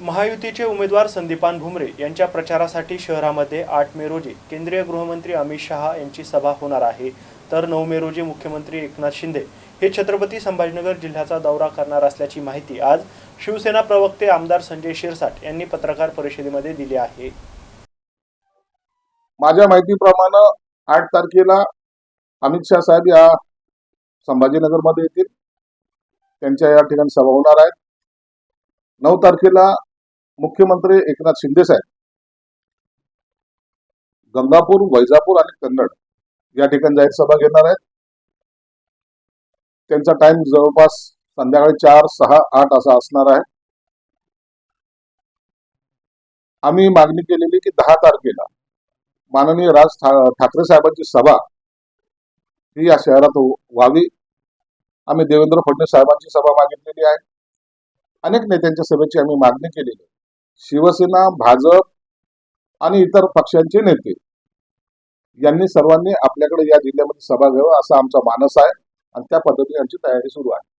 महायुतीचे उमेदवार संदीपान भुमरे यांच्या प्रचारासाठी शहरामध्ये आठ मे रोजी केंद्रीय गृहमंत्री अमित शहा यांची सभा होणार आहे. तर नऊ मे रोजी मुख्यमंत्री एकनाथ शिंदे हे छत्रपती संभाजीनगर जिल्ह्याचा दौरा करणार असल्याची माहिती आज शिवसेना प्रवक्ते आमदार संजय शिरसाट यांनी पत्रकार परिषदेमध्ये दिली आहे. माझ्या माहितीप्रमाणे आठ तारखेला अमित शहा साहेब या संभाजीनगरमध्ये येतील. त्यांच्या या ठिकाणी सभा होणार आहेत. नऊ तारखेला मुख्यमंत्री एकनाथ शिंदे साहेब गंगापूर वैजापूर आणि कन्नड या ठिकाणी जाहीर सभा घेणार आहेत. त्यांचा टाइम जवळपास संध्याकाळी चार सहा आठ असा असणार आहे. आम्ही मागणी केलेली की दहा तारखेला माननीय राज ठा- ठाकरे साहेबांची सभा ही या शहरात व्हावी. आम्ही देवेंद्र फडणवीस साहेबांची सभा मागितलेली आहे. अनेक नेत्यांच्या सभेची आम्ही मागणी केलेली आहे. शिवसेना भाजप आणि इतर पक्षांचे नेते यांनी सर्वांनी आपल्याकडे या जिल्ह्यामध्ये सभा घ्यावं असा आमचा मानस आहे. आणि त्या पद्धतीने आमची तयारी सुरू आहे.